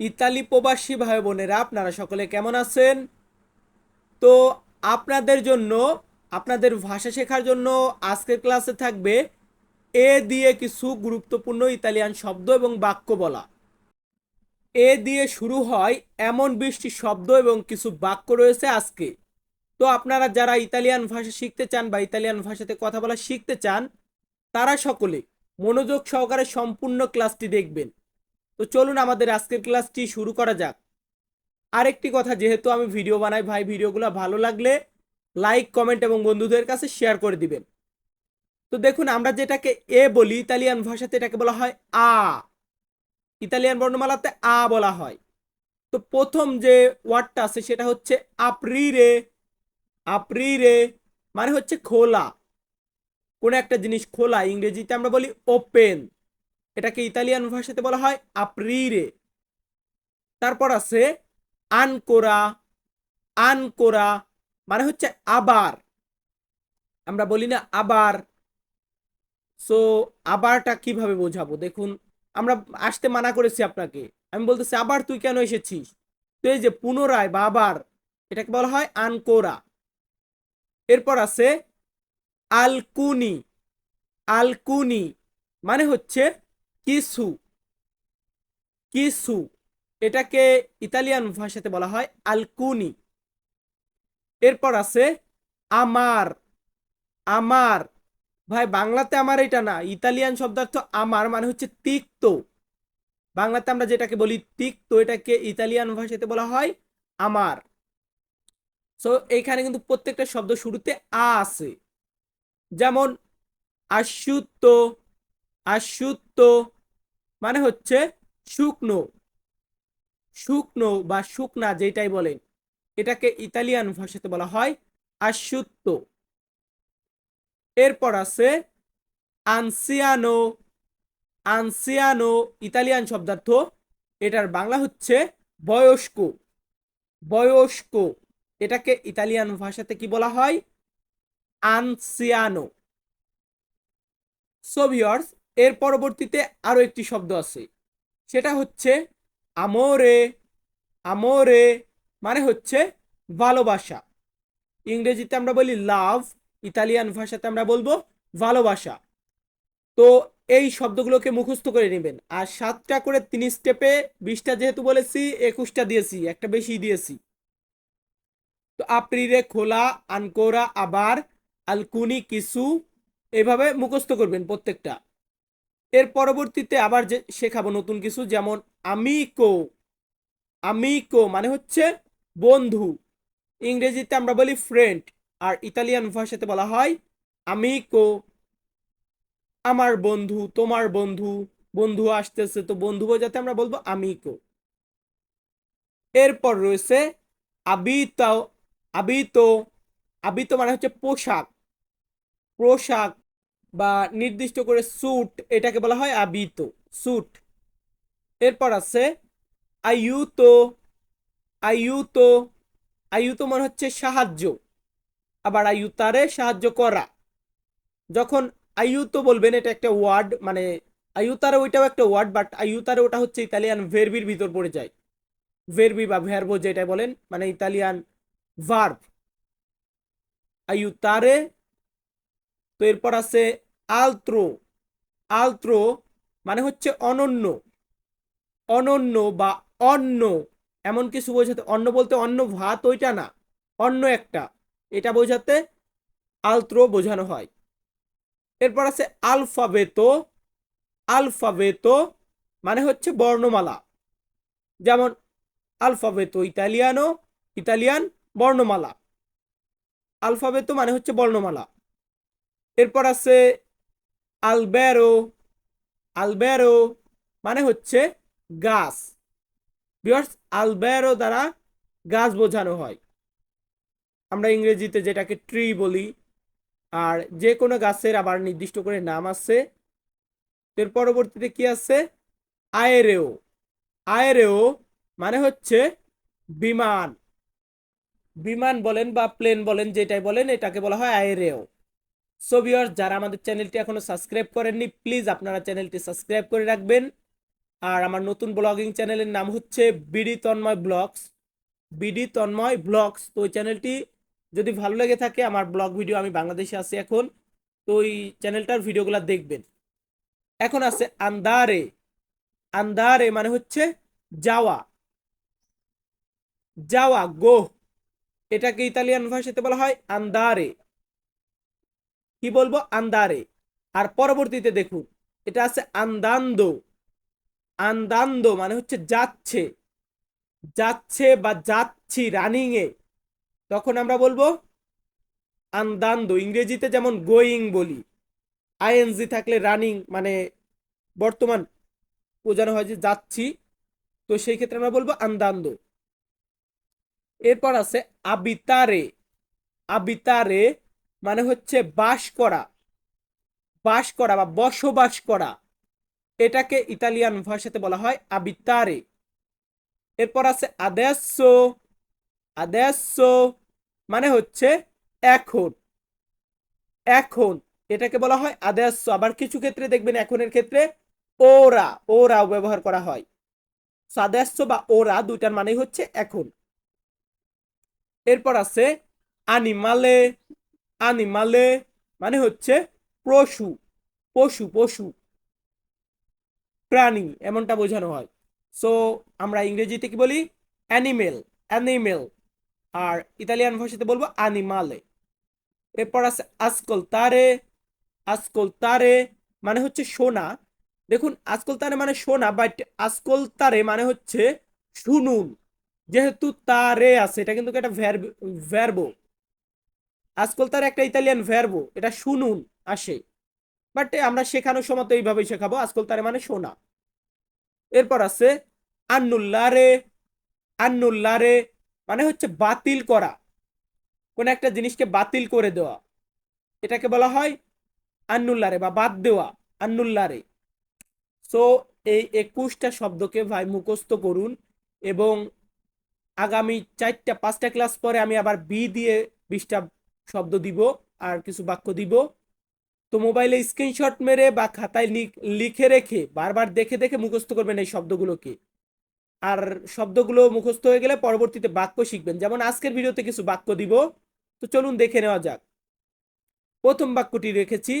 Italy প্রবাসী ভাই বোনেরা, আপনারা সকলে কেমন আছেন? তো আপনাদের জন্য, আপনাদের ভাষা শেখার জন্য আজকের ক্লাসে থাকবে এ দিয়ে কিছু গুরুত্বপূর্ণ ইতালিয়ান শব্দ এবং বাক্য বলা। এ দিয়ে শুরু হয় এমন বৃষ্টি শব্দ এবং কিছু বাক্য রয়েছে আজকে। তো আপনারা যারা ইতালিয়ান ভাষা শিখতে চান বা ইতালিয়ান ভাষাতে কথা বলা শিখতে চান, তারা সকলে মনোযোগ সহকারে সম্পূর্ণ ক্লাসটি দেখবেন। তো চলুন আমাদের আজকের ক্লাসটি শুরু করা যাক। আরেকটি কথা, যেহেতু আমি ভিডিও বানাই, ভাই, ভিডিওগুলো ভালো লাগলে লাইক, কমেন্ট এবং বন্ধুদের কাছে শেয়ার করে দিবেন। তো দেখুন, আমরা যেটাকে এ বলি, ইতালিয়ান ভাষাতে এটাকে বলা হয় আ। ইতালিয়ান বর্ণমালাতে আ বলা হয়। তো প্রথম যে ওয়ার্ডটা আছে, সেটা হচ্ছে আপ্রিরে। আপ্রিরে মানে হচ্ছে খোলা। কোন একটা জিনিস খোলা, ইংরেজিতে আমরা বলি ওপেন। এটাকে ইতালিয়ান ভাষাতে বলা হয় আপ্রিরে তারপর আছে আনকোরা আনকোরা মানে হচ্ছে আবার। আমরা বলি না আবার। সো আবারটা কীভাবে বোঝাবো? দেখুন, আমরা আসতে মানা করেছি আপনাকে। আমি বলতেছি, আবার তুই কেন এসেছিস? তো এই যে পুনরায় বা আবার, এটাকে বলা হয় আনকোরা। এরপর আছে আলকুনি। আলকুনি মানে হচ্ছে কিছু কিসু, এটাকে ইতালিয়ান ভাষাতে বলা হয় আলকুনি। এরপর আছে আমার আমার। ভাই, বাংলাতে আমার এটা না, ইতালিয়ান শব্দার্থ আমার মানে হচ্ছে তিক্ত। বাংলাতে আমরা যেটাকে বলি তিক্ত, এটাকে ইতালিয়ান ভাষাতে বলা হয় আমার। সো এইখানে কিন্তু প্রত্যেকটা শব্দ শুরুতে আ আছে। যেমন, আশুত্ত আশুত্ত মানে হচ্ছে শুকনো। শুকনো বা শুকনা যেটাই বলেন, এটাকে ইতালিয়ান ভাষাতে বলা হয় আশুত্ত। এরপর আছে আনসিয়ানো। আনসিয়ানো ইতালিয়ান শব্দার্থ, এটার বাংলা হচ্ছে বয়স্ক। বয়স্ক, এটাকে ইতালিয়ান ভাষাতে কি বলা হয়? আনসিয়ানো। সোভিয়র্স এর পরবর্তীতে আরও একটি শব্দ আছে। সেটা হচ্ছে আমোরে আমোরে মানে হচ্ছে ভালোবাসা। ইংরেজিতে আমরা বলি লাভ, ইতালিয়ান ভাষাতে আমরা বলব ভালোবাসা। তো এই শব্দগুলোকে মুখস্থ করে নেবেন। আর সাতটা করে তিন স্টেপে বিশটা যেহেতু বলেছি, একুশটা দিয়েছি, একটা বেশি দিয়েছি। তো আপ্রিরে খোলা, আনকোরা, আবার আলকুনি কিছু এভাবে মুখস্থ করবেন প্রত্যেকটা। এর পরবর্তীতে আবার যে শেখাবো নতুন কিছু, যেমন আমিকো আমিকো মানে হচ্ছে বন্ধু। ইংরেজিতে আমরা বলি ফ্রেন্ড আর ইতালিয়ান ভাষাতে বলা হয় আমিকো আমার বন্ধু, তোমার বন্ধু বন্ধু আসতেছে, তো বন্ধু বোঝাতে আমরা বলব আমিকো এরপর রয়েছে আবিত আবিত আবিত মানে হচ্ছে পোশাক। পোশাক বা নির্দিষ্ট করে স্যুট এটাকে বলা হয় আবিত স্যুট এরপর আছে আয়ুতো আয়ুতো আয়ুতো মানে হচ্ছে সাহায্য। আবার আয়ুতারে সাহায্য করা। যখন আয়ুতো বলবেন, এটা একটা ওয়ার্ড মানে আয়ুতারে ওইটাও একটা ওয়ার্ড বাট আয়ুতারে ওটা হচ্ছে ইতালিয়ান ভেরবির ভিতর পড়ে যায়। ভেরবি বা ভেরবো যেটা বলেন মানে ইতালিয়ান ভার্ব আয়ুতারে, তো এরপর আছে আলত্রো। আলত্রো মানে হচ্ছে অনন্য। অনন্য বা অন্য এমন কিছু বোঝাতে অন্য বলতে অন্য ভাত ওইটা না অন্য একটা। এটা বোঝাতে আলত্রো বোঝানো হয়। এরপর আছে আলফাবেতো। আলফাবেতো মানে হচ্ছে বর্ণমালা। যেমন আলফাবেতো ইতালিয়ানো, ইতালিয়ান বর্ণমালা। আলফাবেতো মানে হচ্ছে বর্ণমালা। এরপর আছে আলবেরো আলবেরো মানে হচ্ছে গাছ। বিয়ার্স আলবেরো দ্বারা গাছ বোঝানো হয়। আমরা ইংরেজিতে যেটাকে ট্রি বলি, আর যে কোনো গাছের আবার নির্দিষ্ট করে নাম আছে। এর পরবর্তীতে কি আছে? আয়েরেও। আয়েরেও মানে হচ্ছে বিমান। বিমান বলেন বা প্লেন বলেন, যেটাই বলেন, এটাকে বলা হয় আয়েরেও। সো ভিউয়ার্স যারা আমাদের চ্যানেলটি এখনও সাবস্ক্রাইব করেননি প্লিজ আপনারা চ্যানেলটি সাবস্ক্রাইব করে রাখবেন। আর আমার নতুন ব্লগিং চ্যানেলের নাম হচ্ছে BD Tanmoy blogs. BD Tanmoy blogs. তো ওই চ্যানেলটি যদি ভালো লেগে থাকে, আমার ব্লগ ভিডিও আমি বাংলাদেশে আছি এখন, তো ওই চ্যানেলটার ভিডিওগুলো দেখবেন। এখন আছে আন্দারে। আন্দারে মানে হচ্ছে যাওয়া। যাওয়া, গো। এটাকে ইতালিয়ান ভাষাতে বলা হয় আন্দারে। কি বলব? আন্দারে। আর পরবর্তীতে দেখুন, এটা আছে আন্দান্দো। আন্দান্দো মানে হচ্ছে যাচ্ছে। যাচ্ছে বা যাচ্ছি রানিং এ তখন আমরা বলব আন্দান্দো। ইংরেজিতে যেমন গোয়িং বলি, আইএনজি থাকলে রানিং মানে বর্তমান বোঝানো হয় যে যাচ্ছি। তো সেই ক্ষেত্রে আমরা বলব আন্দান্দো। এরপর আছে আবিতারে। আবিতারে মানে হচ্ছে বাস করা বাস করা বা বসবাস করা। এটাকে ইতালিয়ান ভাষাতে বলা হয় আবিতারে এরপর আছে আদেsso আদেsso মানে হচ্ছে এখন এখন। এটাকে বলা হয় আদেsso আবার কিছু ক্ষেত্রে দেখবেন এখনের ক্ষেত্রে ওরা ওরা ব্যবহার করা হয়। সাদেস্য বা ওরা দুইটার মানেই হচ্ছে এখন। এরপর আছে আনিমালে আনিমালে মানে হচ্ছে পশু পশু পশু, প্রাণী এমনটা বোঝানো হয়। সো আমরা ইংরেজিতে কি বলি? অ্যানিমেল অ্যানিমেল আর ইতালিয়ান ভাষাতে বলব আনিমালে এরপর আছে আজকল তারে আজকল তারে মানে হচ্ছে সোনা। দেখুন আজকল তারে মানে সোনা বাট আজকল তারে মানে হচ্ছে শুনুন। যেহেতু তারে আছে, এটা কিন্তু একটা ভ্যারবো আজকল তার একটা ইতালিয়ান ভ্যারবো এটা শুনুন, আসে। বাট আমরা শেখানোর সময় তো এইভাবেই শেখাবো আজকল তারে মানে শোনা। এরপর আছে, আন্নুল্লারে আন্নুল্লারে মানে হচ্ছে বাতিল করা। কোন একটা জিনিসকে বাতিল করে দেওয়া। এটাকে বলা হয় আন্নুল্লারে বা বাদ দেওয়া, আন্নুল্লারে। সো এই একুশটা শব্দকে ভাই মুখস্থ করুন এবং আগামী চারটা, পাঁচটা ক্লাস পরে আমি আবার বি দিয়ে বিশটা শব্দ দিব আর কিছু বাক্য দিব। তো মোবাইলে স্ক্রিনশট মেরে বা খাতায় লিখে রেখে বারবার দেখে দেখে মুখস্থ করবেন এই শব্দগুলোকে। আর শব্দগুলো মুখস্থ হয়ে গেলে পরবর্তীতে বাক্য শিখবেন। যেমন আজকের ভিডিওতে কিছু বাক্য দিব। তো চলুন দেখে নেওয়া যাক। প্রথম বাক্যটি রেখেছি,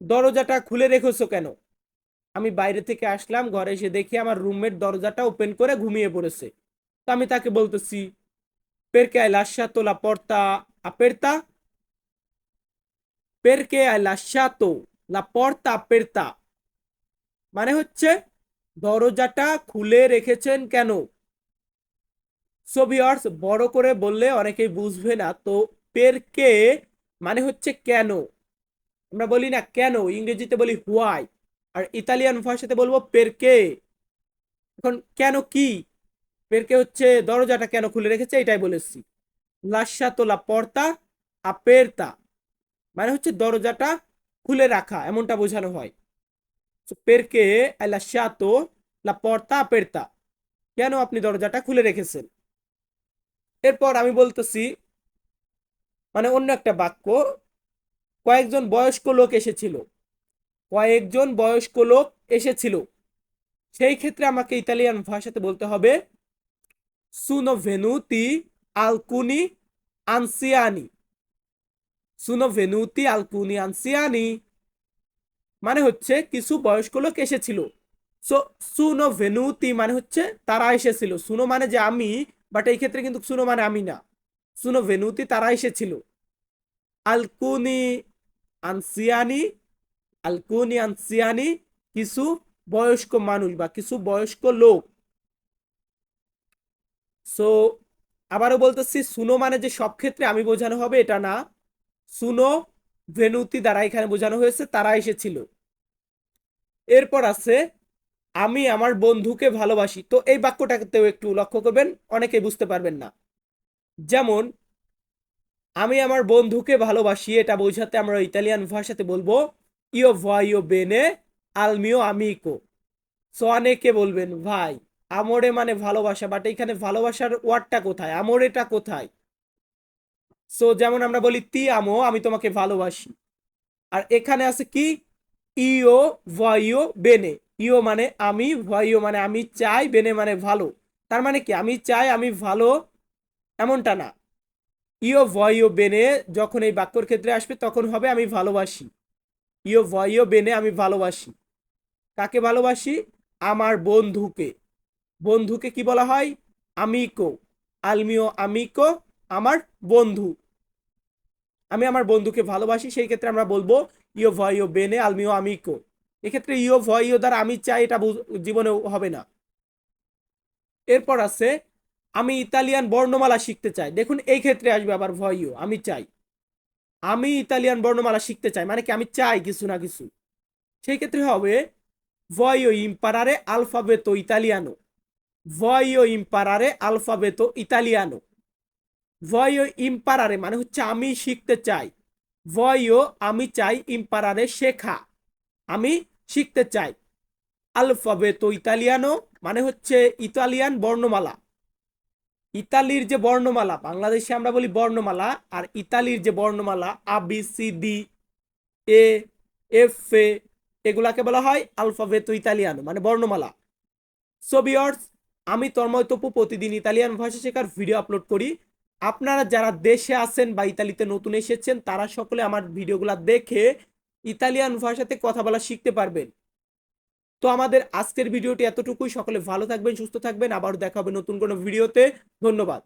দরজাটা খুলে রেখেছো কেন? আমি বাইরে থেকে আসলাম, ঘরে এসে দেখি আমার রুমমেট দরজাটা ওপেন করে ঘুমিয়ে পড়েছে। তো আমি তাকে বলতেছি পেরকে hai তোলা পর্তা porta hai lasciato la porta aperta. মানে হচ্ছে দরজাটা খুলে রেখেছেন কেন? সো বড় করে বললে অনেকেই বুঝবে না। তো পেরকে মানে হচ্ছে কেন? আমরা বলি না কেন, ইংরেজিতে বলি হোয়াই আর ইতালিয়ান ভাষাতে বলব পেরকে এখন কেন কি? পেরকে হচ্ছে দরজাটা কেন খুলে রেখেছে, এটাই বলেছি। লাসা তোলা পর্তা আপেরতা মানে হচ্ছে দরজাটা খুলে রাখা, এমনটা বোঝানো হয়। পেরকে লাসাতো লা পর্তা পেরতা কেন আপনি দরজাটা খুলে রেখেছেন? এরপর আমি বলতেছি মানে অন্য একটা বাক্য, কয়েকজন বয়স্ক লোক এসেছিল। কয়েকজন বয়স্ক লোক এসেছিল। সেই ক্ষেত্রে আমাকে ইতালিয়ান ভাষাতে বলতে হবে সুনো ভেনুতি আলকুনি আনসিয়ানি সুনো ভেনুতি আলকুনি আনসিয়ানি মানে হচ্ছে কিছু বয়স্ক লোক এসেছিল। সো সুনো ভেনুতি মানে হচ্ছে তারা এসেছিল। সুনো মানে যে আমি বাট এই ক্ষেত্রে কিন্তু সুনো মানে আমি না। সুনো ভেনুতি তারা এসেছিল। আলকুনি আনসিয়ানি আলকুনি আনসিয়ানি কিছু বয়স্ক মানুষ বা কিছু বয়স্ক লোক। সো আবারও বলতেছি সুনো মানে যে সব ক্ষেত্রে আমি বোঝানো হবে এটা না। সুনো ভেনুতি দ্বারা এখানে বোঝানো হয়েছে, তারা এসেছিল। এরপর আছে, আমি আমার বন্ধুকে ভালোবাসি। তো এই বাক্যটাকেও একটু লক্ষ্য করবেন, অনেকে বুঝতে পারবেন না। যেমন, আমি আমার বন্ধুকে ভালোবাসি, এটা বোঝাতে আমরা ইতালিয়ান ভাষাতে বলব ইও ভাইও বেনে আলমিও আমিকো সো অনেকে বলবেন, ভাই আমরে মানে ভালোবাসা বাট এখানে ভালোবাসার ওয়ার্ডটা কোথায়? আমরেটা কোথায়? সো যেমন আমরা বলি তি আমো, আমি তোমাকে ভালোবাসি। আর এখানে আছে কি? ইও ভাইও বেনে। ইও মানে আমি ভয়ও মানে আমি চাই, বেনে মানে ভালো। তার মানে কি? আমি চাই, আমি ভালো এমনটা না। ইও ভয়ও বেনে যখন এই বাক্যর ক্ষেত্রে আসবে, তখন হবে আমি ভালোবাসি। ইও ভয়ও বেনে আমি ভালোবাসি। কাকে ভালোবাসি? আমার বন্ধুকে। বন্ধুকে কি বলা হয়? আমিকো। আলমিও আমিকো, আমার বন্ধু। আমি আমার বন্ধুকে ভালোবাসি, সেই ক্ষেত্রে আমরা বলব ইও ভয়ও বেনে আলমিও আমিকো। এক্ষেত্রে ইও ভয়ও দ্বারা আমি চাই, এটা জীবনেও হবে না। এরপর আছে, আমি ইতালিয়ান বর্ণমালা শিখতে চাই। দেখুন, এই ক্ষেত্রে আসবে আবার ভয়ও আমি চাই। আমি ইতালিয়ান বর্ণমালা শিখতে চাই। মানে কি, আমি চাই কিছু না কিছু। সেই ক্ষেত্রে হবে ভয়ও ইম্পারারে আলফাবেতো ইতালিয়ানো। ভয়ও ইম্পারারে আলফাবেতো ইতালিয়ানো। ভয়ও ইম্পারারে মানে হচ্ছে আমি শিখতে চাই। ভয়ও আমি চাই ইম্পারারে শেখা। আমি শিখতে চাই। আলফাবেতো ইতালিয়ানো মানে হচ্ছে ইতালিয়ান বর্ণমালা। ইতালির যে বর্ণমালা, বাংলাদেশে আমরা বলি বর্ণমালা, আর ইতালির যে বর্ণমালা, A, B, C, D, E, F, এ, এগুলাকে বলা হয় আলফাবেতো ইতালিয়ানো মানে বর্ণমালা। সোবিয়র্স আমি তন্ময় তপু প্রতিদিন ইতালিয়ান ভাষা শেখার ভিডিও আপলোড করি। আপনারা যারা দেশে আছেন বা ইতালিতে নতুন এসেছেন, তারা সকলে আমার ভিডিওগুলো দেখে ইতালিয়ান ভাষাতে কথা বলা শিখতে পারবেন। তো আমাদের আজকের ভিডিওটি এতটুকুই। সকলে ভালো থাকবেন, সুস্থ থাকবেন। আবার দেখা হবে নতুন কোনো ভিডিওতে। ধন্যবাদ।